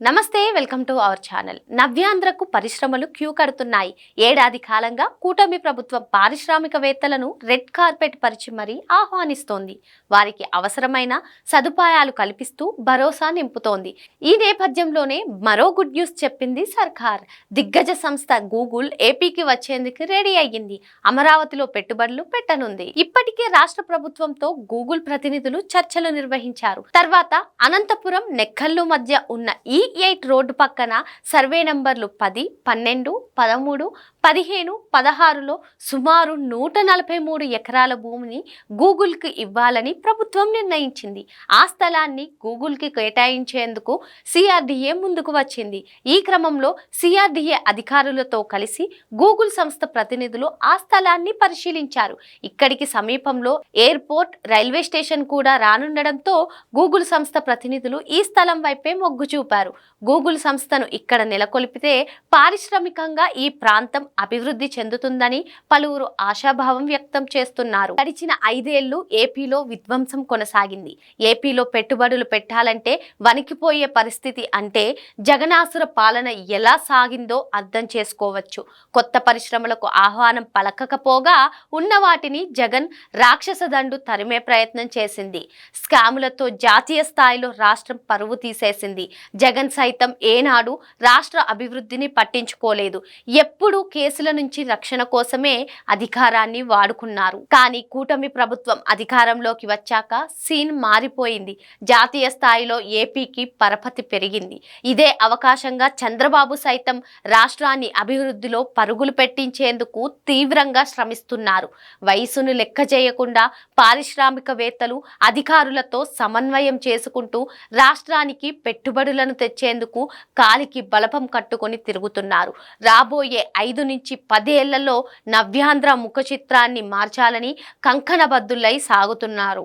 నమస్తే welcome to our channel. నవ్యాంధ్రకు పరిశ్రమలు క్యూ కడుతున్నాయి. ఏడాది కాలంగా కూటమి ప్రభుత్వం పారిశ్రామికవేత్తలను రెడ్ కార్పెట్ పరిచి మరీ ఆహ్వానిస్తోంది. వారికి అవసరమైన సదుపాయాలు కల్పిస్తూ భరోసా నింపుతోంది. ఈ నేపథ్యంలోనే మరో గుడ్ న్యూస్ చెప్పింది సర్కార్. దిగ్గజ సంస్థ గూగుల్ ఏపీకి వచ్చేందుకు రెడీ అయ్యింది. అమరావతిలో పెట్టుబడులు పెట్టనుంది. ఇప్పటికే రాష్ట్ర ప్రభుత్వంతో గూగుల్ ప్రతినిధులు చర్చలు నిర్వహించారు. తర్వాత అనంతపురం నెక్కల్లు మధ్య ఉన్న ఈ ఎయిట్ రోడ్డు పక్కన సర్వే నంబర్లు పది పన్నెండు పదమూడు పదిహేను పదహారులో సుమారు నూట నలభై మూడు ఎకరాల భూమిని గూగుల్కి ఇవ్వాలని ప్రభుత్వం నిర్ణయించింది. ఆ స్థలాన్ని గూగుల్కి కేటాయించేందుకు సిఆర్డిఏ ముందుకు వచ్చింది. ఈ క్రమంలో సిఆర్డిఏ అధికారులతో కలిసి గూగుల్ సంస్థ ప్రతినిధులు ఆ స్థలాన్ని పరిశీలించారు. ఇక్కడికి సమీపంలో ఎయిర్పోర్ట్ రైల్వే స్టేషన్ కూడా రానుండడంతో గూగుల్ సంస్థ ప్రతినిధులు ఈ స్థలం వైపే మొగ్గు చూపారు గూగుల్ సంస్థను ఇక్కడ నెలకొల్పితే పారిశ్రామికంగా ఈ ప్రాంతం అభివృద్ధి చెందుతుందని పలువురు ఆశాభావం వ్యక్తం చేస్తున్నారు. గడిచిన ఐదేళ్ళు ఏపీలో విధ్వంసం కొనసాగింది. ఏపీలో పెట్టుబడులు పెట్టాలంటే వణికిపోయే పరిస్థితి అంటే జగనాసుర పాలన ఎలా సాగిందో అర్థం చేసుకోవచ్చు. కొత్త పరిశ్రమలకు ఆహ్వానం పలకకపోగా ఉన్న వాటిని జగన్ రాక్షస దండు తరిమే ప్రయత్నం చేసింది. స్కాములతో జాతీయ స్థాయిలో రాష్ట్రం పరువు తీసేసింది. జగన్ సైతం ఏనాడు రాష్ట్ర అభివృద్ధిని పట్టించుకోలేదు. ఎప్పుడు కేసుల నుంచి రక్షణ కోసమే అధికారాన్ని వాడుకున్నారు. కానీ కూటమి ప్రభుత్వం అధికారంలోకి వచ్చాక సీన్ మారిపోయింది. జాతీయ స్థాయిలో ఏపీకి పరపతి పెరిగింది. ఇదే అవకాశంగా చంద్రబాబు సైతం రాష్ట్రాన్ని అభివృద్ధిలో పరుగులు పెట్టించేందుకు తీవ్రంగా శ్రమిస్తున్నారు. వయసును లెక్క చేయకుండా పారిశ్రామికవేత్తలు అధికారులతో సమన్వయం చేసుకుంటూ రాష్ట్రానికి పెట్టుబడులను తెచ్చేందుకు కాలికి బలపం కట్టుకొని తిరుగుతున్నారు. రాబోయే ఐదు నుంచి పదేళ్ళలో నవ్యాంధ్ర ముఖ చిత్రాన్ని మార్చాలని కంకణబద్దులై సాగుతున్నారు.